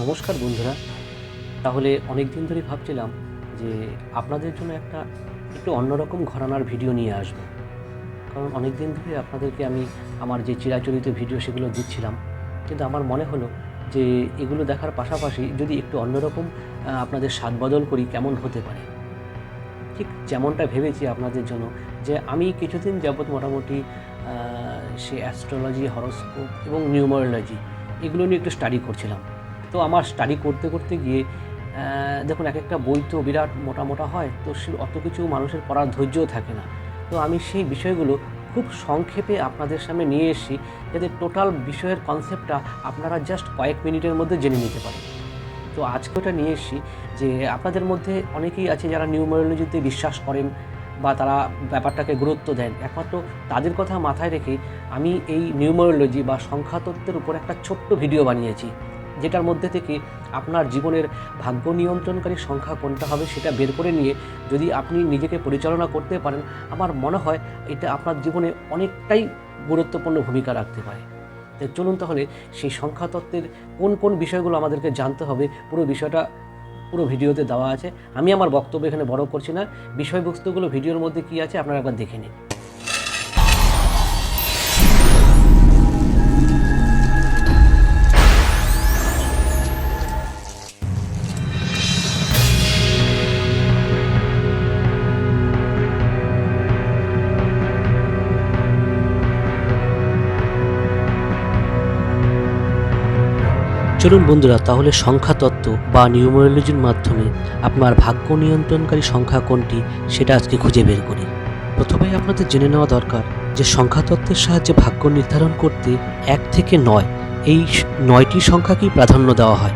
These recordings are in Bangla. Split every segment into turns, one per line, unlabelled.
নমস্কার বন্ধুরা তাহলে অনেক দিন ধরে ভাবছিলাম যে আপনাদের জন্য একটা একটু অন্যরকম ঘরানার ভিডিও নিয়ে আসব কারণ অনেক দিন ধরে আপনাদেরকে আমি আমার যে চিরাচরিত ভিডিও সেগুলো দিচ্ছিলাম কিন্তু আমার মনে হলো যে এগুলো দেখার পাশাপাশি যদি একটু অন্যরকম আপনাদের স্বাদ বদল করি কেমন হতে পারে ঠিক যেমনটা ভেবেছি আপনাদের জন্য যে আমি কিছুদিন যাবৎ মোটামুটি সে অ্যাস্ট্রোলজি হরোস্কোপ এবং নিউমারোলজি এগুলো নিয়ে একটু স্টাডি করছিলাম তো আমার স্টাডি করতে করতে গিয়ে দেখুন এক একটা বই তো বিরাট মোটা মোটা হয় তো সে অত কিছু মানুষের পড়ার ধৈর্যও থাকে না তো আমি সেই বিষয়গুলো খুব সংক্ষেপে আপনাদের সামনে নিয়ে এসেছি যাতে টোটাল বিষয়ের কনসেপ্টটা আপনারা জাস্ট কয়েক মিনিটের মধ্যে জেনে নিতে পারেন তো আজকে ওটা নিয়ে এসেছি যে আপনাদের মধ্যে অনেকেই আছে যারা নিউমোরোলজিতে বিশ্বাস করেন বা তারা ব্যাপারটাকে গুরুত্ব দেন একমাত্র তাদের কথা মাথায় রেখে আমি এই নিউমোরোলজি বা সংখ্যাতত্ত্বের উপর একটা ছোট্ট ভিডিও বানিয়েছি যেটার মধ্যে থেকে আপনার জীবনের ভাগ্য নিয়ন্ত্রণকারী সংখ্যা কোনটা হবে সেটা বের করে নিয়ে যদি আপনি নিজেকে পরিচালনা করতে পারেন আমার মনে হয় এটা আপনার জীবনে অনেকটাই গুরুত্বপূর্ণ ভূমিকা রাখতে পারে তো চলুন তাহলে সেই সংখ্যাতত্ত্বের কোন কোন বিষয়গুলো আমাদেরকে জানতে হবে পুরো বিষয়টা পুরো ভিডিওতে দেওয়া আছে আমি আমার বক্তব্য এখানে বড় করছি না বিষয়বস্তুগুলো ভিডিওর মধ্যে কী আছে আপনারা একবার দেখে নিন চলুন বন্ধুরা তাহলে সংখ্যা তত্ত্ব বা নিউমোরোলজির মাধ্যমে আপনার ভাগ্য নিয়ন্ত্রণকারী সংখ্যা কোনটি সেটা আজকে খুঁজে বের করি প্রথমে আপনাদের জেনে নেওয়া দরকার যে সংখ্যাতত্ত্বের সাহায্যে ভাগ্য নির্ধারণ করতে এক থেকে নয় এই নয়টি সংখ্যাকেই প্রাধান্য দেওয়া হয়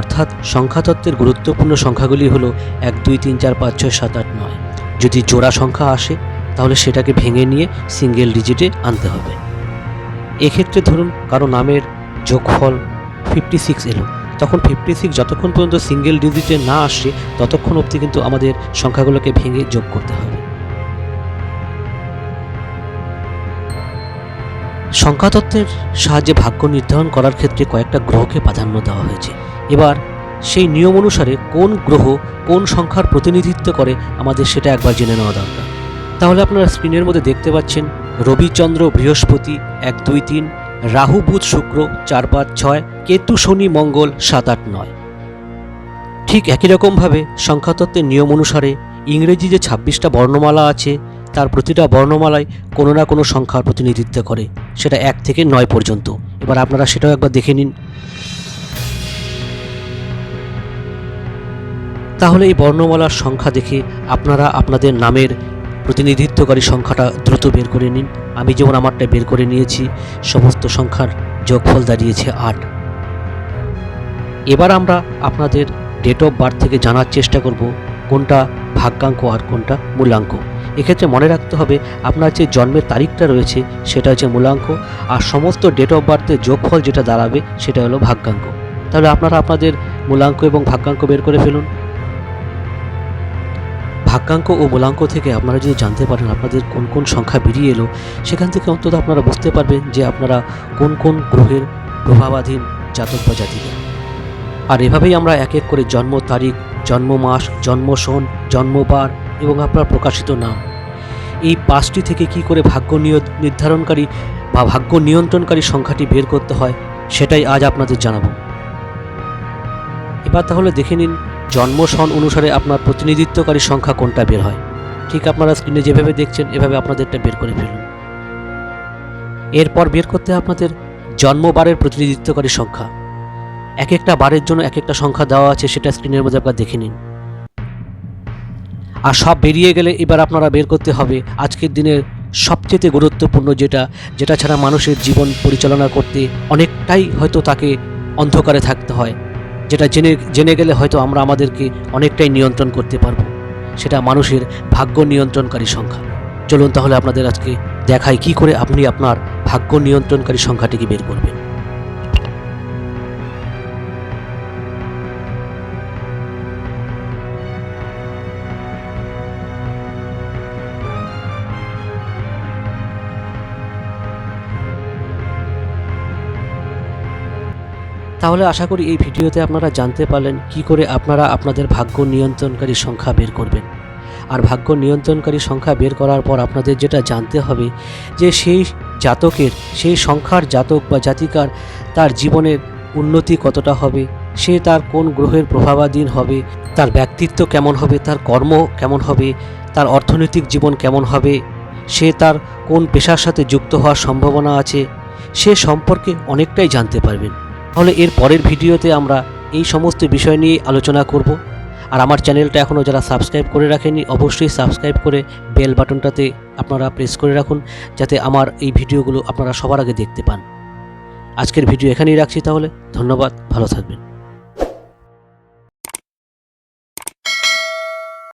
অর্থাৎ সংখ্যাতত্ত্বের গুরুত্বপূর্ণ সংখ্যাগুলি হলো এক দুই তিন চার পাঁচ ছয় সাত আট নয় যদি জোড়া সংখ্যা আসে তাহলে সেটাকে ভেঙে নিয়ে সিঙ্গেল ডিজিটে আনতে হবে এক্ষেত্রে ধরুন কারো নামের যোগফল ফিফটি সিক্স এলো তখন ফিফটি সিক্স যতক্ষণ পর্যন্ত সিঙ্গেল ডিজিটে না আসে ততক্ষণ অবধি কিন্তু আমাদের সংখ্যাগুলোকে ভেঙে যোগ করতে হবে সংখ্যাতত্ত্বের সাহায্যে ভাগ্য নির্ধারণ করার ক্ষেত্রে কয়েকটা গ্রহকে প্রাধান্য দেওয়া হয়েছে এবার সেই নিয়ম অনুসারে কোন গ্রহ কোন সংখ্যার প্রতিনিধিত্ব করে আমাদের সেটা একবার জেনে নেওয়া দরকার তাহলে আপনারা স্ক্রিনের মধ্যে দেখতে পাচ্ছেন রবিচন্দ্র বৃহস্পতি এক দুই তিন রাহু বুধ শুক্র চার পাঁচ ছয় কেতু শনি মঙ্গল সাত আট নয় ঠিক একই রকমভাবে সংখ্যাতত্ত্বের নিয়ম অনুসারে ইংরেজি যে ছাব্বিশটা বর্ণমালা আছে তার প্রতিটা বর্ণমালায় কোনো না কোনো সংখ্যার প্রতিনিধিত্ব করে সেটা এক থেকে নয় পর্যন্ত এবার আপনারা সেটাও একবার দেখে নিন তাহলে এই বর্ণমালার সংখ্যা দেখে আপনারা আপনাদের নামের প্রতিনিধিত্বকারী সংখ্যাটা দ্রুত বের করে নিন আমি যেমন আমারটা বের করে নিয়েছি সমস্ত সংখ্যার যোগফল দাঁড়িয়েছে আট এবার আমরা আপনাদের ডেট অফ বার্থ থেকে জানার চেষ্টা করব কোনটা ভাগ্যাঙ্ক আর কোনটা মূলাঙ্ক এক্ষেত্রে মনে রাখতে হবে আপনার যে জন্মের তারিখটা রয়েছে সেটা হচ্ছে মূলাঙ্ক আর সমস্ত ডেট অফ বার্থের যোগফল যেটা দাঁড়াবে সেটা হলো ভাগ্যাঙ্ক তাহলে আপনারা আপনাদের মূলাঙ্ক এবং ভাগ্যাঙ্ক বের করে ফেলুন ভাগ্যাঙ্ক ও মূলাঙ্ক থেকে আপনারা যদি জানতে পারেন আপনাদের কোন কোন সংখ্যা বেরিয়ে এলো সেখান থেকে অন্তত আপনারা বুঝতে পারবেন যে আপনারা কোন কোন গ্রহের প্রভাবাধীন জাতক বা জাতিকা আর এভাবেই আমরা এক এক করে জন্ম তারিখ জন্ম মাস জন্ম সন জন্মবার এবং আপনার প্রকাশিত নাম এই পাঁচটি থেকে কি করে ভাগ্য নির্ধারণকারী বা ভাগ্য নিয়ন্ত্রণকারী সংখ্যাটি বের করতে হয় সেটাই আজ আপনাদের জানাবো এবার তাহলে দেখে নিন জন্ম সন অনুসারে আপনার প্রতিনিধিত্বকারী সংখ্যা কোনটা বের হয় ঠিক আপনারা স্ক্রিনে যেভাবে দেখছেন এভাবে আপনাদেরটা বের করে ফেলুন এরপর বের করতে আপনাদের জন্মবারের প্রতিনিধিত্বকারী সংখ্যা এক একটা বারের জন্য এক একটা সংখ্যা দেওয়া আছে সেটা স্ক্রিনের মধ্যে আপনারা দেখে নিন আর সব বেরিয়ে গেলে এবার আপনারা বের করতে হবে আজকের দিনের সবচেয়ে গুরুত্বপূর্ণ যেটা যেটা ছাড়া মানুষের জীবন পরিচালনা করতে অনেকটাই হয়তো তাকে অন্ধকারে থাকতে হয় যেটা জেনে জেনে গেলে হয়তো আমরা আমাদেরকে অনেকটাই নিয়ন্ত্রণ করতে পারব সেটা মানুষের ভাগ্য নিয়ন্ত্রণকারী সংখ্যা চলুন তাহলে আপনাদের আজকে দেখাই কি করে আপনি আপনার ভাগ্য নিয়ন্ত্রণকারী সংখ্যাটিকে বের করবেন তাহলে আশা করি এই ভিডিওতে আপনারা জানতে পারলেন কি করে আপনারা আপনাদের ভাগ্য নিয়ন্ত্রণকারী সংখ্যা বের করবেন আর ভাগ্য নিয়ন্ত্রণকারী সংখ্যা বের করার পর আপনাদের যেটা জানতে হবে যে সেই জাতকের সেই সংখ্যার জাতক বা জাতিকার তার জীবনের উন্নতি কতটা হবে সে তার কোন গ্রহের প্রভাবাধীন হবে তার ব্যক্তিত্ব কেমন হবে তার কর্ম কেমন হবে তার অর্থনৈতিক জীবন কেমন হবে সে তার কোন পেশার সাথে যুক্ত হওয়ার সম্ভাবনা আছে সে সম্পর্কে অনেকটাই জানতে পারবেন তাহলে এর পরের ভিডিওতে আমরা এই সমস্ত বিষয় নিয়ে আলোচনা করব আর আমার চ্যানেলটা এখনও যারা সাবস্ক্রাইব করে রাখেনি অবশ্যই সাবস্ক্রাইব করে বেল বাটনটাতে আপনারা প্রেস করে রাখুন যাতে আমার এই ভিডিওগুলো আপনারা সবার আগে দেখতে পান আজকের ভিডিও এখানেই রাখছি তাহলে ধন্যবাদ ভালো থাকবেন